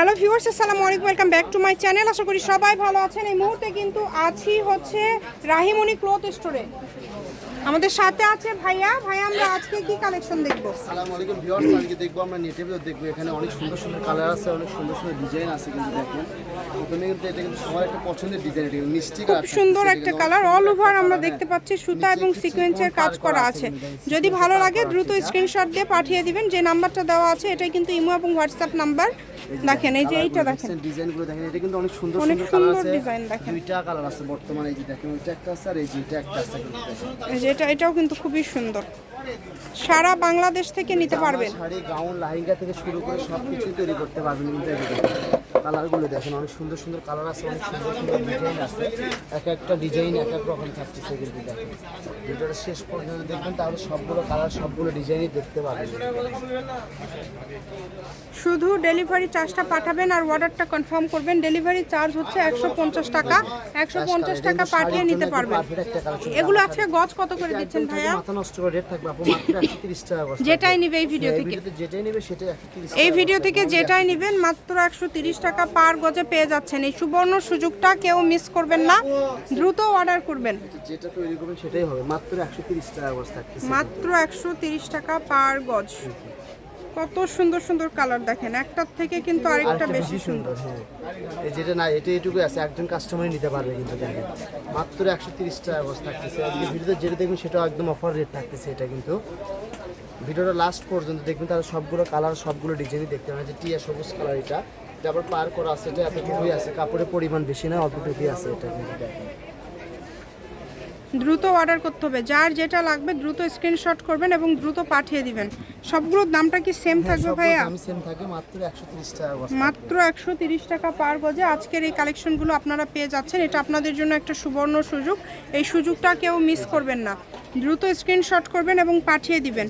Hello viewers আসসালামু আলাইকুম welcome back to my channel. আশা করি সবাই ভালো আছেন। এই মুহূর্তে কিন্তু আছি হচ্ছে রাহিমণি ক্লথ স্টোরে। আমাদের সাথে আছে ভাইয়া। ভাইয়া আমরা আজকে কি কালেকশন দেখব? আসসালামু আলাইকুম ভিউয়ার্স আজকে দেখব আমরা নেটে দেখব। এখানে অনেক সুন্দর সুন্দর কালার আছে অনেক সুন্দর সুন্দর ডিজাইন আছে কিন্তু দেখেন। প্রথমে কিন্তু এটা কিন্তু সবার একটা পছন্দের ডিজাইন এটা মিষ্টি খুব সুন্দর একটা কালার অল ওভার আমরা দেখতে পাচ্ছি সুতা এবং সিকোয়েন্সের কাজ করা আছে। যদি ভালো লাগে দ্রুত স্ক্রিনশট দিয়ে পাঠিয়ে দিবেন। যে নাম্বারটা দেওয়া আছে এটা কিন্তু ইমো এবং হোয়াটসঅ্যাপ নাম্বার দেখেন এই যে এইটা দেখেন। ডিজাইনগুলো দেখেন এটা কিন্তু অনেক সুন্দর অনেক সুন্দর design দেখেন। দুইটা কালার আছে বর্তমানে এই যে দেখেন ওইটা একটা আছে আর এই যে এটা একটা আছে এই যে এটা এটাও কিন্তু খুবই সুন্দর। সারা বাংলাদেশ থেকে নিতে পারবেন। শাড়ি গাউন লাহিঙ্গা থেকে শুরু করে সব কিছুই তৈরি করতে পারবেন কিন্তু কালারগুলো দেখেন অনেক সুন্দর সুন্দর কালার আছে অনেক সুন্দর সুন্দর ডিজাইন আছে। এক একটা ডিজাইন এক এক রকম থাকতেছে কিন্তু দেখেন। ভিডিওটা শেষ পর্যন্ত দেখবেন তাহলে সবগুলো কালার সবগুলো ডিজাইনই দেখতে পাবেন। শুধু ডেলিভারি চার্জটা পাঠাবেন আর অর্ডারটা কনফার্ম করবেন। ডেলিভারি চার্জ হচ্ছে একশো পঞ্চাশ টাকা। একশো পঞ্চাশ টাকা পাঠিয়ে নিতে পারবেন। এগুলো আজকে গজ কত করে দিচ্ছেন ভাইয়া? যেটাই নিবে এই ভিডিও থেকে। একশো তিরিশ এই ভিডিও থেকে যেটাই নেবেন মাত্র একশো তিরিশ টাকা পার গজে পেয়ে যাচ্ছেন। এই সুবর্ণ সুযোগটা কেউ মিস করবেন না। দ্রুত অর্ডার করবেন। যেটা তৈরি করবেন সেটাই হবে। মাত্র একশো ত্রিশ টাকা করে মাত্র একশো তিরিশ টাকা পার গজ। কত সুন্দর সুন্দর কালার দেখেন একটার থেকে কিন্তু আরেকটা বেশি সুন্দর। হ্যাঁ। এই যেটা না এটা এইটুকু আছে একজন কাস্টমারই নিতে পারবে কিন্তু দেখেন। মাত্র একশো তিরিশ টাকা বস থাকতেছে। আজকে ভিডিওতে যেটা দেখবেন সেটাও একদম অফার রেট থাকতেছে এটা কিন্তু। ভিডিওটা লাস্ট পর্যন্ত দেখবেন তাহলে সবগুলো কালার সবগুলো ডিজাইনই দেখতে পাবেন। যে টিয়া সবুজ কালার এটা আবার পার করা আছে এটা এতটুকুই আছে। কাপড়ের পরিমাণ বেশি না অল্পটুকুই আছে এটা কিন্তু দেখেন। দ্রুত অর্ডার করতে হবে। যার যেটা লাগবে দ্রুত স্ক্রিনশট করবেন এবং দ্রুত পাঠিয়ে দিবেন। সবগুলোর দামটা কি সেম থাকবে ভাইয়া? সেম থাকে মাত্র একশো তিরিশ টাকা বস মাত্র একশো তিরিশ টাকা পার গজে আজকের এই কালেকশনগুলো আপনারা পেয়ে যাচ্ছেন। এটা আপনাদের জন্য একটা সুবর্ণ সুযোগ। এই সুযোগটা কেউ মিস করবেন না। দ্রুত স্ক্রিনশট করবেন এবং পাঠিয়ে দিবেন।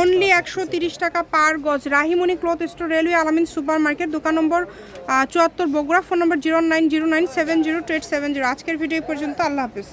অনলি একশো তিরিশ টাকা পার গজ। Rahimani cloth store railway Alamin super market দোকান নম্বর চুয়াত্তর Bogura phone number zero nine zero nine seven zero two eight seven zero. আজকের ভিডিও পর্যন্ত। আল্লাহ হাফিজ।